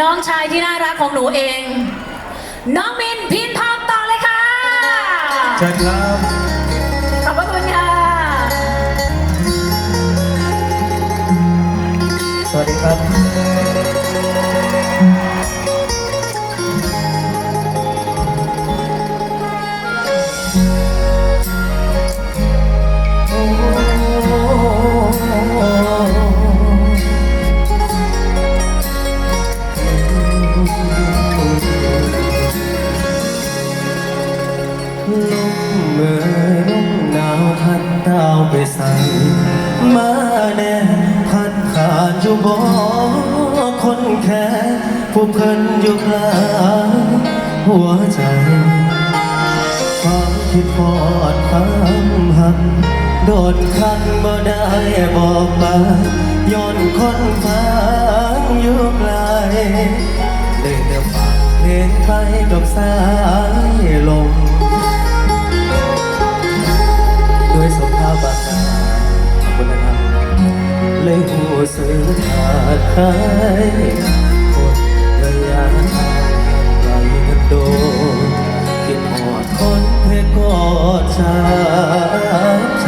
น้องชายที่น่ารักของหนูเอง น้องมินพินทองต่อเลยค่ะ เชิญครับาวไปใส่มาแน่พัดขาดอยู่บ่คนแค่ผู้เพิ่นอยู่กลางหัวใจความคิดพอดความหักโดดคันบ่ได้บอกมาย้อนคนฟังอยู่ไกลได้แต่ฝากเพลงไปกับสา สภาพอากาขอบคุณนะครับเลยหูสื่อขาดหายหมดระยะทางไกลกันโดนคิดหอดคนให้กอดชาใจ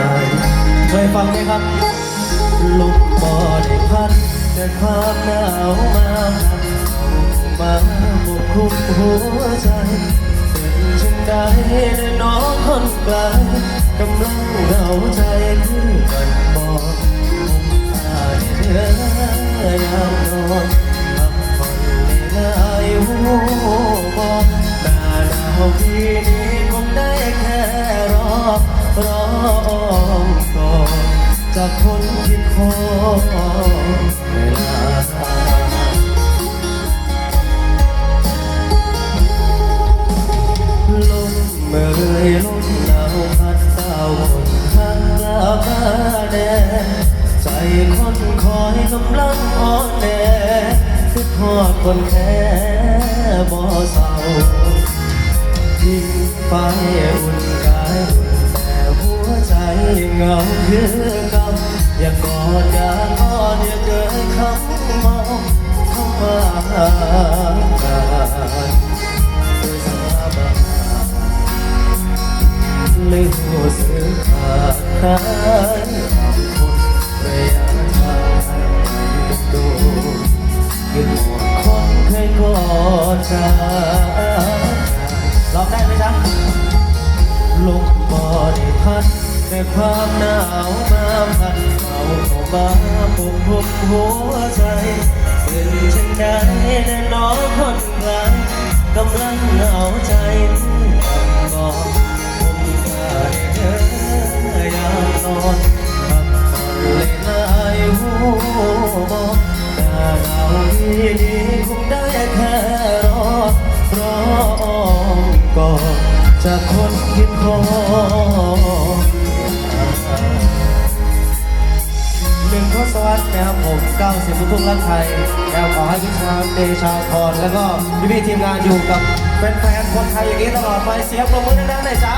เคยฟังไหมครับลุกบ่ได้พัดแต่ความหนาวมามาบุกคุมหัวใจ เป็นฉันได้น้องคนไกลกำลังเหงาใจคือกันบอกผมอาเดือยามนอนพักผ่อนไม่ได้หูบอกหน้าหนาวพี่นี้คงได้แค่รอรอก่อนจากคนคิดขอเวลา คอยกำลังอ่อนแอคือทอดคนแค่บ่เศร้าทิ้งไฟอุ่นกายแต่หัวใจเหงาคือเก่าอย่ากอดอย่ากอดอย่าเกินคำมองคำว่ากันด้วยสาพอากาศเลยหัวสึกขาด ดใจร้องได้ไหมจ๊ะลมบ่ได้พัดแต่ความหนาวมาพัดเอาเข้ามาปกคลุมหัวใจเป็นเช่นใดแน่น้องคนกลางกำลังเหงาใจที่ยังบอกผมก็ได้เธออยามนอน ก่อนจากคนคิดขอหนึ่งทศวรรษนะครับผม90ลูกทุ่งรักไทยแล้วขอให้พี่ชาเดชาพรแล้วก็พี่พี่ๆทีมงานอยู่กับแฟนๆคนไทยอย่างนี้ตลอดไปเสียงปรบมือดังๆหน่อยจ้า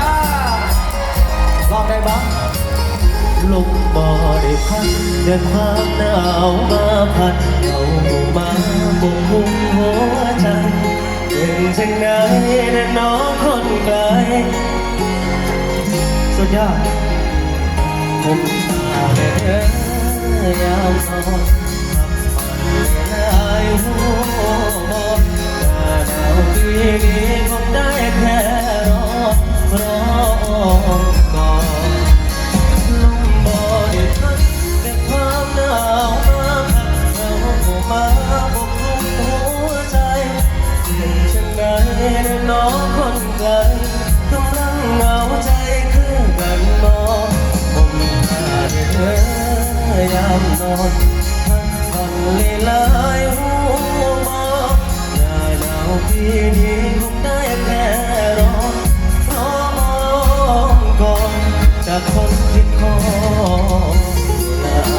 ลองได้บ้างลุกบ่ได้พัดเดินความหนาวมาพัดเอามาบุกคุมหัวใจเป็นจังไงนะน้อง ยอดผมอาเดินยามนอนพักผ่อนไม่ได้หัวหน้าหนาวปีนี้คงได้แค่รอรอก่อนลมบ่ได้พัดแต่ความหนาวมาพัดเรามาบกลุ่มหัวใจเป็นจังไงน้องคนไกล ยามนอนพักผ่อนลีลายหัวมองหน้าหนาวปีนี้คงได้แค่รอพรองก่อนจากคนคิดขอลาหม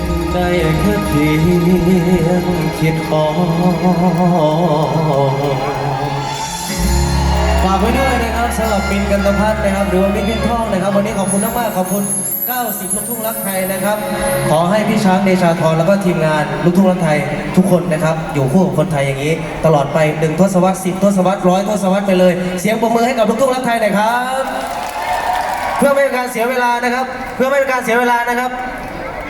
ดได้แค่เพียงคิดขอฝฝากไว้ด้วยนะครับสำหรับมินกันตพัฒน์นะครับหรือว่ามินพินทองนะครับ วันนี้ขอบคุณมากๆขอบคุณ 90 ลูกทุ่งรักไทยนะครับ ขอให้พี่ช้างเดชาธรแล้วก็ทีมงานลูกทุ่งรักไทยทุกคนนะครับ อยู่คู่กับคนไทยอย่างนี้ ตลอดไปหนึ่งทศวรรษสิบทศวรรษร้อยทศวรรษไปเลย เสียงปรบมือให้กับลูกทุ่งรักไทยหน่อยครับ เพื่อไม่เป็นการเสียเวลานะครับ เพื่อไม่เป็นการเสียเวลานะครับ